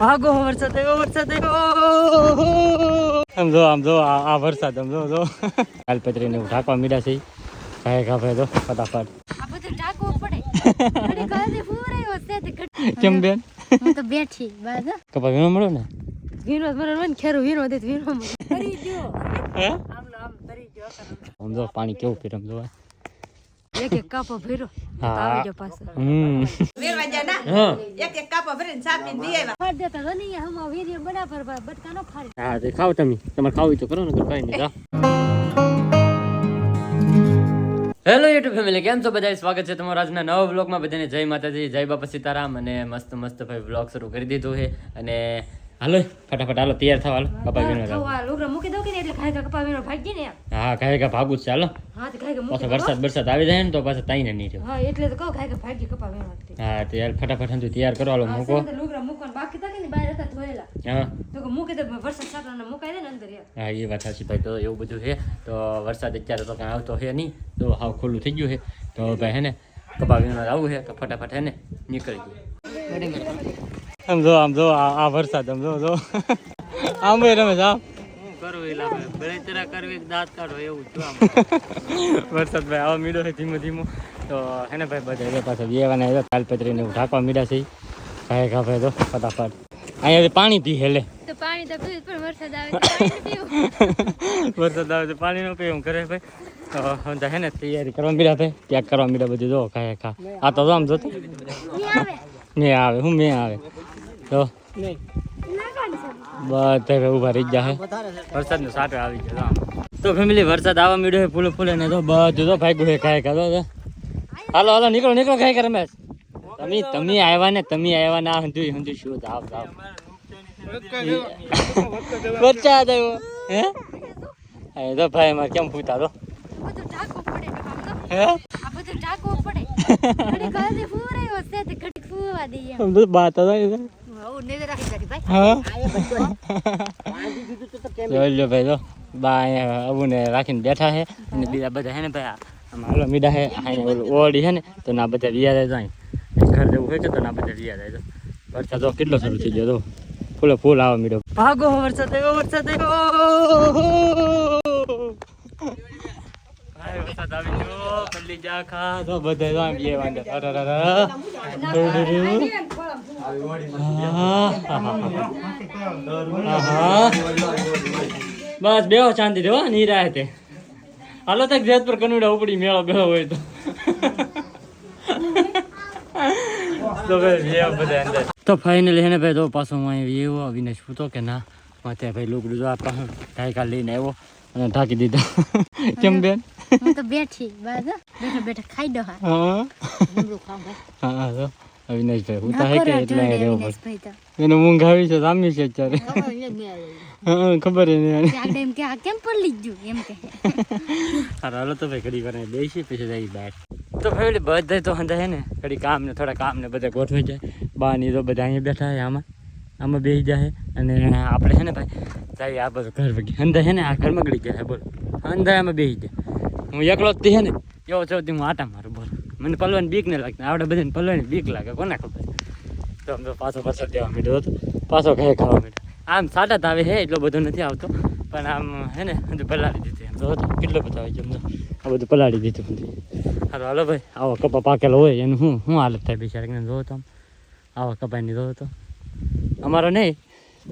ભાગો વરસાદ આવ્યો વરસાદ આવ્યો આમ જો આમ જો આ વરસાદ આમ જો જો. કાલપત્રીને એવું ઢાંકવા મીડા છે. કાંઈ કાપે તો ફટાફટ કેમ બેન? હું તો બેઠી બાદ કપા વીણો મળ્યો ને? વીણો મને મને ખેરું વીણો દે વીણો મને કરી હે? આમ આમ કરી દો આમ જો પાણી કેવું પીરમ જોવા એક એક કાપો આવી પાછો. હમ. વેરવા જા ના એક એક કાપા ભરીને સાપીને દી આવ્યા ફાડ દેતા તો નહીં હમ વીર્ય બરાબર બટકા નો ફાડી. હા તે ખાવ તમે. તમારે ખાવું તો કરો ને કઈ નહીં જાઓ. હેલો યુટ્યુબ ફેમિલી કેમ છો બધા સ્વાગત છે તમારા આજના નવા બ્લોગમાં બધાને જય માતાજી જય બાપા સીતારામ. અને મસ્ત મસ્ત ભાઈ બ્લોગ શરૂ કરી દીધું છે. અને હાલો ફટાફટ હાલો તૈયાર થવા હાલો. કપા જાઓ. લુગડા મૂકી દઉં કે એટલે ખાઈ ખાઈ કપા વીણો ભાગી ને હા કાંઈ કા ભાગું છે હાલો. હા તો ખાઈ ખાઈ મૂકી વરસાદ વરસાદ આવી જાય ને તો પાછા તાઈને નહીં રહ્યો. હા એટલે તો કહો ખાઈ ખાઈ ભાગી કપા હતી. હા તો યાર ફટાફટ હંધું તૈયાર કરો હાલો મૂકો. લુગડા મૂકવાના બાકી હતા કે નહીં? બહાર હતા ધોયેલા. હા. તો કે મૂકી દે વરસાદ સાટાને મુકાઈ દે ને અંદર યાર હા એ વાત સાચી ભાઈ તો એવું બધું છે. તો વરસાદ અત્યારે તો કાંઈ આવતો છે નહીં. તો હાવ ખુલ્લું થઈ ગયું છે. તો ભાઈ હે ને કપા વિનો આવવું છે તો ફટાફટ હે ને નીકળી ગયું. આમ જો આમ જો આ વરસાદ આમ જો જો. આમ ભાઈ રમે આમ. કરવું એટલે આપણે બળતરા કરવી કે દાંત કાઢો એવું જ વરસાદ ભાઈ આવા મીડો છે ધીમો ધીમો. તો હે ભાઈ બધા પાછા બેવાના એ તાલપત્રીને એવું ઢાંકવા મીડા છે. કાંઈ ભાઈ તો ફટાફટ. અહીંયાથી પાણી પી હેલે તો પાણી તો પીવું પણ વરસાદ આવે તો પાણી પીવું. વરસાદ આવે તો પાણી નો પીવું કરે ભાઈ. હે ને તૈયારી કરવા મીડા ભાઈ. ત્યાગ કરવા મીડા બધું જો ખાય ખા. આ તો આમ જોતો. મેં આવે. હું મેં આવે. તો બધા ઊભા રહી ગયા વરસાદ નો સાટો આવી ગયો તો ફેમિલી વરસાદ આવવા મીડ્યો ફૂલે ફૂલે ને તો બધું તો ભાઈ કાંઈ કાઢો તો હાલો હાલો નીકળો નીકળો કાંઈ કરે રમેશ. તમે તમે આવ્યા ને તમે આવ્યા ના હંધુ હંધુ શું જાવ જાવ વરસાદ આવ્યો હે? એ તો ભાઈ મારે કેમ પૂછતા તો. હે? બધું પડે. ઘડી ઘડી ઘડી ફૂવા દઈએ. બાત હતા હા? લો ભાઈ જો. બા અહીંયા રાખીને બેઠા છે. અને બીજા બધા છે ને ભાઈ આમ મીડા હે અહીંયા ઓલું ઓરડી હે ને તો ના બધા વિયા જાય અહીં. ઘર જેવું હોય તો ના બધા વિયા જાય વરસાદ તો કેટલો શરૂ થઈ ગયો તો ફૂલો ફૂલ આવે મીડો. ભાગો વરસાદ આવ્યો વરસાદ આવ્યો. વરસાદ આવી ગયો. પલ્લી જા ખા. તો બધા તો આમ બે વાંધો બસ બેહો શાંતિ દેવો નીરા તે. હાલો તક જેત પર કનુડા ઉપડી મેળો બેહો હોય તો. તો ફાઇનલી હેને ભાઈ તો પાછો હું અહીં એવો અવિનાશ પૂતો કે ના ત્યાં ભાઈ લુગડું જો આ પાછું ઢાઈકા લઈને આવ્યો અને ઢાંકી દીધા. કેમ બેન? હું તો બેઠી બેઠા બેઠા ખાઈ દો હા હા. અવિનાશભાઈ હું તો હે કે એટલે અહીં રહેવું પડે ભાઈ તો એને ઊંઘ આવી છે સામી છે અત્યારે હા ખબર ય નહીં આગળ એમ કે આ કેમ પડી ગયું એમ કે હારું હાલો તો ભાઈ ઘડી વાર બેસી પછી જઈ બહાર તો ફેમિલી બધા તો હંધા હે ને ઘડી કામ ને થોડા કામ ને બધા ગોઠવાઈ જાય બા ની તો બધા અહીંયા બેઠા છે આમાં આમાં બેસી જાય અને આપણે છે ને ભાઈ જાય આ બધું ઘર વગી હંધા છે ને આ ઘરમાં ગળી જાય બોલ હંધા આમાં બેસી જાય હું એકલો જ તે છે ને એવો છો હું આટા મારું બોલ મને પલવાની બીક ને લાગતી. આવડે બધાને પલવાની બીક લાગે. કોને ખબર? તો આમ તો પાછો પાછો દેવા માંડ્યો હતો. પાછો ઘરે ખાવા માંડ્યો. આમ સાટા તો આવે છે એટલો બધો નથી આવતો. પણ આમ હે ને બધું પલાળી દીધું એમ. તો હતો. કેટલો બધો આવી ગયો આ બધું પલાળી દીધું બધું. હાલો હાલો ભાઈ. આવો કપા પાકેલો હોય એનું શું શું હાલત થાય બિચારા? જોવો તો આમ. આવા કપાઈને જોવો તો. અમારો નહીં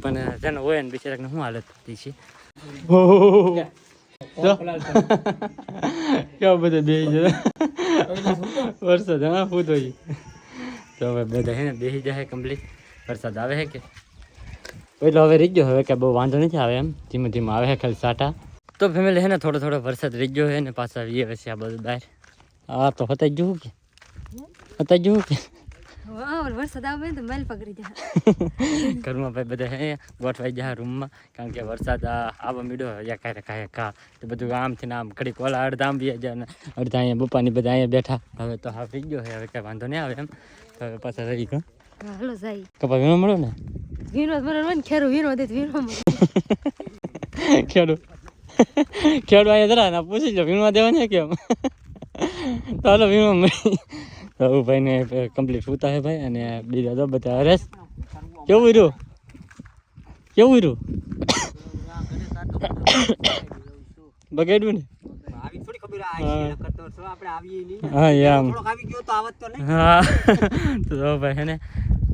પણ જેનો હોય ને બિચારાને શું હાલત થતી છે? જો. કેવા બધા બેસી જાય વરસાદ, હા હું તો હવે બધા હે ને બેસી જાય કમ્પ્લીટ વરસાદ આવે છે કે? એટલે હવે રહી ગયો હવે કે બહુ વાંધો નથી આવે એમ. ધીમે ધીમે આવે છે ખાલી સાટા. તો ફેમિલી હે ને થોડો થોડો વરસાદ રહી છે ને પાછા આવીએ પછી આ બધું બહાર. હા, તો હતા જવું કે? હતા જવું કે? વરસાદ આવે તો મેલ પકડી જાય. ઘરમાં ભાઈ બધા હે ગોઠવાઈ જાય રૂમમાં. કારણ કે વરસાદ આવવા મીડો યા કાંઈ કાંઈ કા તો બધું આમથી ને આમ ઘડીક કોલા અડધા આમ બી જાય અડધા અહીંયા બપ્પાની બધા અહીંયા બેઠા. હવે તો હાફી ગયો છે હવે કાંઈ વાંધો નહીં આવે એમ. હવે પાછા રહી ગયો. હાલો જાય કપા વીણો મળ્યો ને? વીણો મને ને ખેરું વીણો દે વીણો ખેડૂ. ખેડૂ અહીંયા જરા પૂછી લો વીણવા દેવા ને કેમ? તો હાલો તો ભાઈને કમ્પ્લીટ સૂતા હે ભાઈ અને બીજા તો બધા હરેશ કેવું રહ્યું કેવું રહ્યું બગાડ્યું ને? આવી થોડી ખબર આ નકર તો શું આપણે આવીએ નહીં. હા યામ થોડોક આવી ગયો તો આવત તો નહીં હા. તો ભાઈ હે ને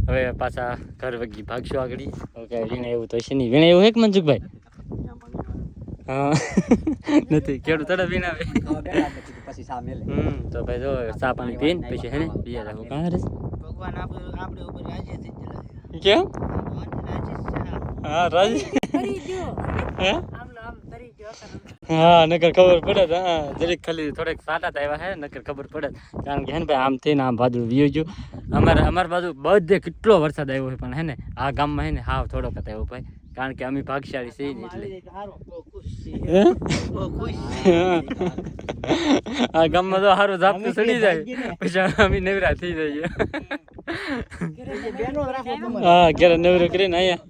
હવે પાછા ઘર વગી ભાગશું આગળ. ઓકે વીણે એવું તો છે નહીં. વીણે એવું હે કે મનસુખભાઈ? હા. નથી કેડું તરફ વીણાવે. હમ તો ભાઈ જો ચા પાણી પીન પછી હે ને બીજા જાવ કાં રે ભગવાન આપણે આપણે ઉપર રાજી થઈ જલા કેમ? હા રાજી હે? આમ ને આમ તરી ગયો હા નકર ખબર પડે હા જરીક ખાલી થોડેક સાટા આવ્યા હે નકર ખબર પડે કારણ કે હે ને ભાઈ આમ થઈને આમ ભાદરું વ્યુ ગયું. અમારે અમારી બાજુ બધે કેટલો વરસાદ આવ્યો હોય પણ હે ને આ ગામમાં હે ને હાવ થોડોક આવ્યો ભાઈ. કારણ કે અમે ભાગશાળી છીએ ને એટલે. હારો. આ ગામમાં તો સારું ઝાપટું ચડી જાય. પછી અમે નવરા થઈ જઈએ. હા ઘરે નવરો કરીને અહીંયા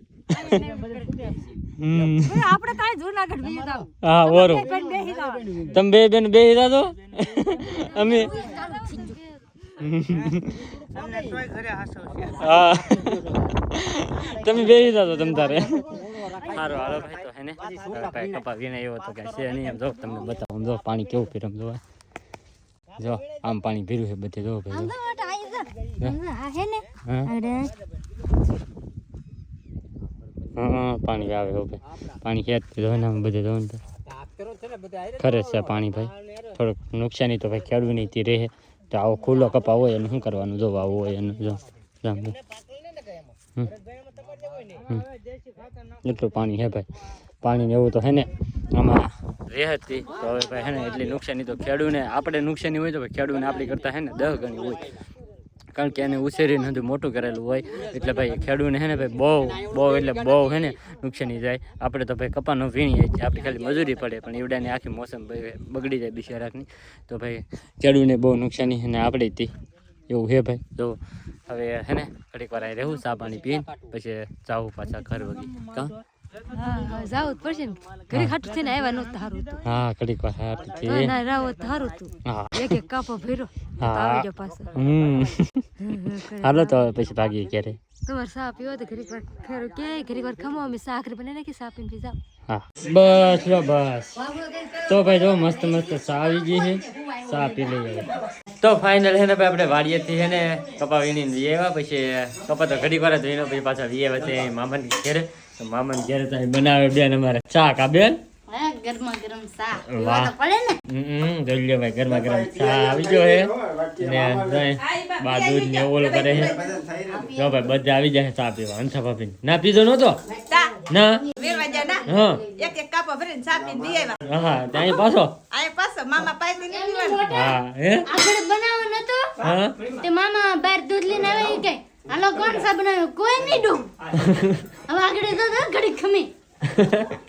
હમ. આપણે કાંઈ જૂનાગઢ હા જાવ તમે બે બેન બે તો અમે તમને તોય ઘરે હાસો છે. હા. તમે બે તો તમ તારે. સારું હાલો ભાઈ તો હે ને ભાઈ કપા વિને એવો તો કઈ છે નહીં એમ. જો તમને બતાવું જો પાણી કેવું પીરમ જો જો આમ પાણી પીરું છે બધે જો ભાઈ હે ને? હા. પાણી આવે હો ભાઈ. પાણી ખેત જો ને આમ બધે જો ને તો. આપ કરો છે ને બધા આયરે ખરે છે પાણી ભાઈ. થોડુંક નુકસાની તો ભાઈ ખેડવું નહીં તે રહે. તો આવો ખુલ્લો કપા હોય એનું શું કરવાનું? જો આવું હોય એનું, જો. એટલું પાણી છે ભાઈ. પાણી એવું તો હે ને આમાં રહેતી તો હવે ભાઈ હે ને, એટલી નુકસાની તો ખેડૂને, આપણે નુકસાની હોય તો ભાઈ ખેડૂને આપણી કરતાં હે ને દહ ગણી હોય. કારણ કે એને ઉછેરીને નથી મોટું કરેલું હોય. એટલે ભાઈ ખેડૂને હે ને ભાઈ બહુ બહુ એટલે બહુ હે ને નુકસાની જાય. આપણે તો ભાઈ કપાનો વીણીએ છીએ આપણે ખાલી મજૂરી પડે, પણ ઈવડાની આખી મોસમ બગડી જાય બિચારાકની. તો ભાઈ ખેડૂને બહુ નુકસાની છે ને આપણે હતી એવું છે ભાઈ. તો હવે હે ને, ઘડીક વાર રહેવું, ચા પાણી પીને, પછી જાવું પાછા ઘર વગી. કાં? હા જાવું પડશે ને. ઘડી ખાટું થઈને આવ્યા નહોતું સારું હતું. હા ઘડીક વાર હાટું હાથી ના રાવો સારું હતું. એક એક કાપો ભર્યો. આવી જાવ પાછો. હાલો તો પછી ભાગીએ ક્યારે તમારે સા પીવો તો ઘડીક વાર ખરું કે ઘડીક વાર ખમો અમે સાકરી બને નાખી સા પીને જાવ હા. બસ લો બસ. તો ભાઈ જો મસ્ત મસ્ત સા આવી ગઈ છે. સા પી લઈએ. તો ફાઇનલ હે ને ભાઈ આપણે વાડીએથી હે ને કપા વીણીને લઈ પછી કપા તો ઘડી વાર વીણો પછી પાછા વીએ વચ્ચે મામાની ઘેરે. તો મામન ઘેરે તમે બનાવે બેન અમારે ચા કા બેન? ગરમા ગરમ ને. જોઈ ભાઈ ગરમા ગરમ ચા આવી ગયો હે. ને દૂધ. ને ઓલો કરે છે જો ભાઈ બધા આવી જાય ચા પીવા. ભાભી ના. પીધો નતો ના? ના? હા. એક એક કાપો ભરીને ચા પીને દઈ આવ્યા. હા ત્યાં પાછો? આય પાછો મામા પાસેથી નહીં હા હે? આગળ બનાવવાનો હતો? હા? તે મામા બહાર દૂધ લઈને આવે કે હાલો કોણ સા બનાવ્યું? કોઈ નહીં ડૂબ તો ઘડી ખમી.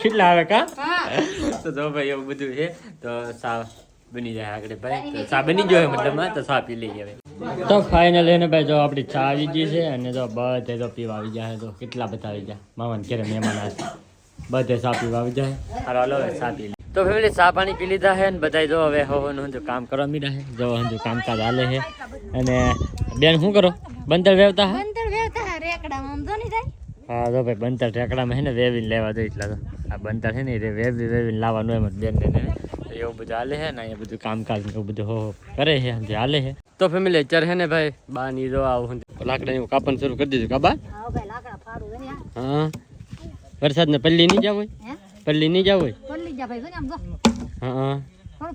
કેટલા આવે કા? તો જો ભાઈ એવું બધું છે તો સા બની જાય આગળ ભાઈ. તો સા બની ગયો મતલબ તો સા પી લઈએ હવે. તો ફાઇનલ એને ભાઈ જો આપણી ચા આવી ગઈ છે અને જો બધે તો પીવા આવી જાય તો કેટલા બધા આવી જાય મામાને ઘેરે મહેમાન આવે બધે સા પીવા આવી જાય હાલો હાલો હવે ચા પી લે તો ફેમિલી ચા પાણી પી લીધા છે અને બધા જો હવે હોવાનું જો કામ કરવા મીડા છે. જો હજુ કામકાજ હાલે છે. અને બેન શું કરો? બંદર વેવતા હા? બંદર વેવતા રેકડામાં આમ જો નહીં જાય હા તો ભાઈ બંતર ઠેકડામાં છે ને વેવીને લેવા દો એટલા તો. આ બંતર છે ને એ વેવી વેવીને લાવવાનું એમ જ બેન ને. એવું બધું હાલે છે ને અહીંયા બધું કામકાજ ને એવું બધું હો કરે છે જે હાલે છે. તો ફેમિલી અત્યારે છે ને ભાઈ બા ની જો આવું લાકડા એવું કાપણ શરૂ કરી દીધું કાબા હા વરસાદ ને પલ્લી નહીં જાવ હોય? પલ્લી નહીં જાવ હોય? હા.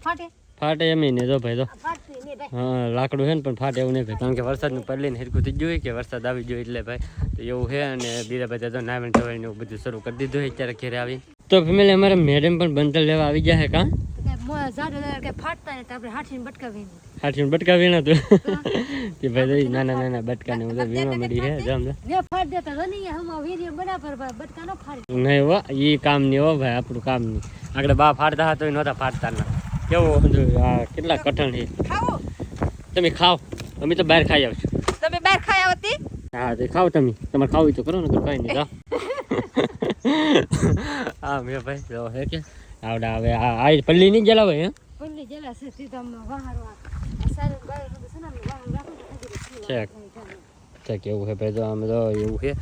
ફાટે? ફાટે એમ ને જો ભાઈ તો હા લાકડું છે ને પણ ફાટે એવું નહીં ભાઈ કારણ કે વરસાદનું પડલીને હિરકું થઈ ગયું કે વરસાદ આવી ગયો એટલે ભાઈ તો એવું છે અને બીજા બધા તો નાવણ ટવાઈને એવું બધું શરૂ કરી દીધું હોય અત્યારે ઘરે આવી. તો ફેમિલી અમારે મેડમ પણ બંતર લેવા આવી ગયા કાં? કે તો હાથીને બટકાવી વીણા તું. કે ભાઈ નાના નાના બટકા ને બધા વીણવા મળી છે જમ ને તો નહીં નો હો ઈ કામ નહીં હો ભાઈ આપણું કામ નહીં આગળ બા ફાડતા હતા નહોતા ફાડતા ના. કેવું આ કેટલા કઠણ છે. તમે ખાઓ. અમે તો બહાર ખાઈ આવશું. તમે બહાર ખાઈ આવતી હા તો ખાઓ તમે. તમારે ખાવું તો કરો ને તો કઈ નહીં જાઓ. હા મેં ભાઈ જો હે કે? આવડા હવે આ આ પલ્લી નહીં જલાવે હે? પલ્લી જેલા છે તમને વાહરો બાય છે તો તો ભાઈ જો આમ જો એવું છે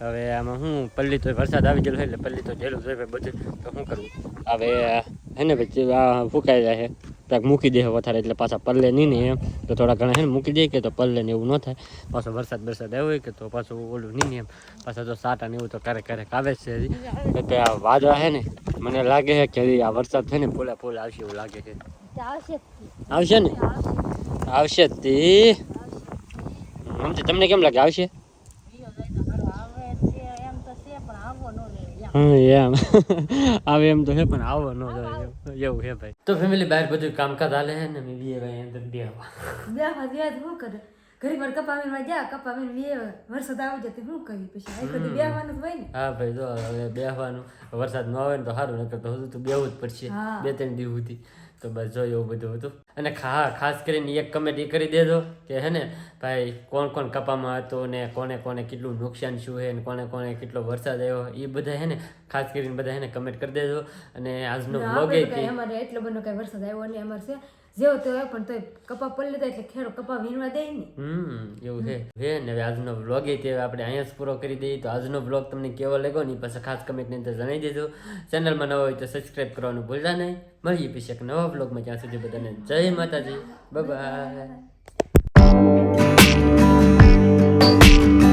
હવે આમાં હું પલ્લી તો વરસાદ આવી ગયેલો એટલે પલ્લી તો જેલું જોઈએ બધું. તો શું કરવું હવે હે ને પછી આ ફૂંકાઈ જાય છે કાંઈક મૂકી દે વધારે એટલે પાછા પલ્લે નહીં ને એમ. તો થોડા ઘણા હે ને મૂકી દે કે તો પલ્લે ને એવું ન થાય. પાછો વરસાદ વરસાદ આવ્યો કે તો પાછું ઓલું નહીં ને એમ. પાછા તો સાટા ને એવું તો ક્યારેક ક્યારેક આવે છે એટલે આ વાદળા હે ને મને લાગે છે કે આ વરસાદ છે ને પોલા ફૂલ આવશે એવું લાગે છે આવશે આવશે ને? આવશે. તો તમને કેમ લાગે? આવશે હમ એમ. આવે એમ તો હે પણ આવો ન જાય એવું હે ભાઈ. તો ફેમિલી બહાર બધું કામકાજ હાલે છે ને મેં બીએ ભાઈ અંદર બે બે તો શું કરે? ઘડી વાર કપાવીને જા કપાવીને બે વરસાદ આવી જાય તો શું કરી પછી? આ કદી બેહવાનું જ હોય ને. હા ભાઈ જો હવે બેહવાનું વરસાદ ન આવે ને તો સારું નકર તો હજુ તો બેવું જ પડશે. બે ત્રણ દિવસ સુધી. તો બસ જો એવું બધું હતું. અને ખા ખાસ કરીને એક કમેન્ટ એ કરી દેજો કે હે ને ભાઈ કોણ કોણ કપામાં હતું ને કોને કોને કેટલું નુકસાન શું છે ને કોને કોને કેટલો વરસાદ આવ્યો એ બધા હે ને ખાસ કરીને બધા હે ને કમેન્ટ કરી દેજો. અને આજનો બ્લોગ એટલો બધો કઈ વરસાદ આવ્યો નહીં અમારે જેવો તો પણ તોય કપા પડી લીધા એટલે ખેડો કપા વીણવા દે ને. હમ, એવું છે. હે, ને હવે આજનો વ્લોગ એ તે આપણે અહીંયા જ પૂરો કરી દઈએ. તો આજનો વ્લોગ તમને કેવો લાગ્યો ને પછી ખાસ કમેન્ટની અંદર જણાવી દેજો. ચેનલમાં નવો હોય તો સબસ્ક્રાઈબ કરવાનું ભૂલતા નહીં. મળીએ પછી એક નવા વ્લોગમાં ત્યાં સુધી બધાને જય માતાજી. બાય